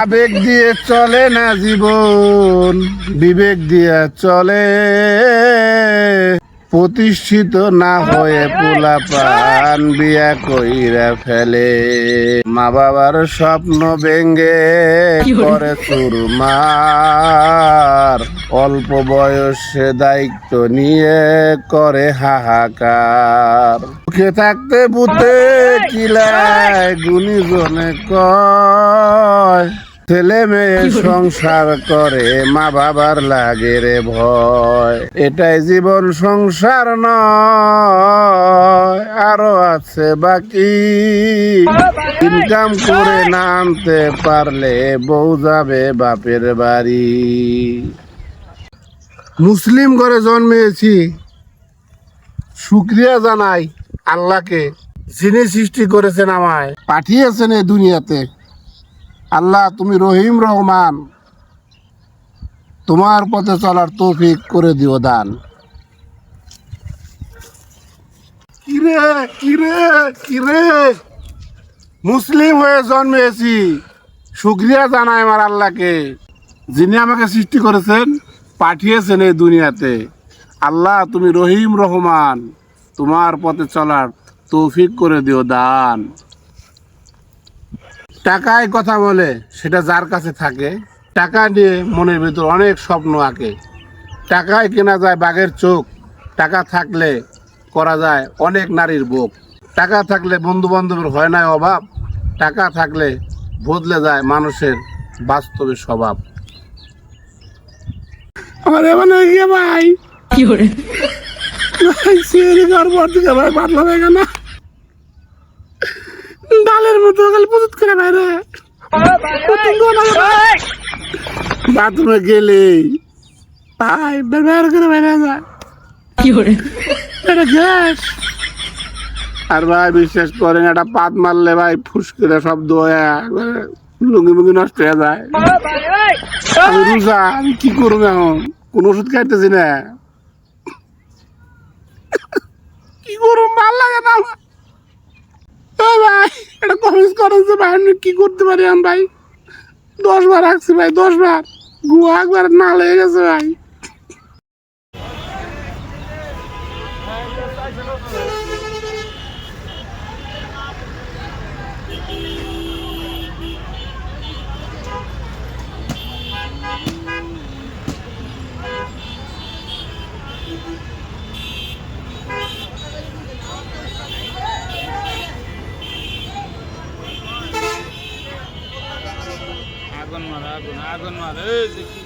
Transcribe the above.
আবেগ দিয়ে চলে না জীবন বিবেক দিয়ে চলে। প্রতিষ্ঠিত না হয়ে পোলা পান বিয়া কইরা ফেলে। মা বাবার স্বপ্ন ভেঙ্গে করে চুরমার। অল্প বয়সে দায়িত্ব নিয়ে করে হাহাকার। মুখে থাকতে বুতে কিলায় গুণীজনে কয় ছেলে মেয়ে সংসার করে মা বাবার লাগে রে ভয়। এটাই জীবন সংসার নয় আরও আছে বাকি। ইনকাম করে না আনতে পারলে বউ যাবে বাপের বাড়ি। মুসলিম ঘরে জন্মেছি। শুক্রিয়া জানাই আল্লাহকে যিনি সৃষ্টি করেছেন আমায় পাঠিয়েছেন এই দুনিয়াতে। আল্লাহ, তুমি রহিম রহমান। তোমার পথে চলার তৌফিক করে দিও দান। কিরে কিরে কিরে? মুসলিম হয়ে জন্মেছি। শুক্রিয়া জানাই আমার আল্লাহকে। যিনি আমাকে সৃষ্টি করেছেন, পাঠিয়েছেন এই দুনিয়াতে। আল্লাহ, তুমি রহিম রহমান। তোমার পথে চলার তৌফিক করে দিও দান। টাকায় কথা বলে সেটা যার কাছে থাকে টাকা নিয়ে মনের ভিতর অনেক স্বপ্ন আঁকে। টাকায় কেনা যায় বাঘের চোখ টাকা থাকলে করা যায় অনেক নারীর বুক। টাকা থাকলে বন্ধু বান্ধবের হয় না অভাব টাকা থাকলে বদলে যায় মানুষের বাস্তবে স্বভাব। আমার এমন হয়ে গিয়ে ভাই। ভাই সিঁড়ি ঘর পর থেকে ভাই পাতলা হয়ে গেল ডালের প্রস্তুত করে বাইরে বাথরুমে গেলে ভাই ব্যবহার করে বাইরে যায়। এটা গ্যাস। আর ভাই বিশ্বাস করেন একটা পাত মারলে ভাই ফুস করে শব্দ হয়ে লুঙ্গি মুঙ্গি নষ্ট হয়ে যায়। আমি রোজা আমি কি করব এখন? কোন ওষুধ খাইতেছি না। কি করব ভালো লাগে না ভাই এটা খরচ যে ভাই আমি কি করতে পারি আমি ভাই? দশ বার রাখছি ভাই, দশ বার। গুয়া একবার না লেগে গেছে ভাই। আগুন মার আগুন আগুন মার এই যে কি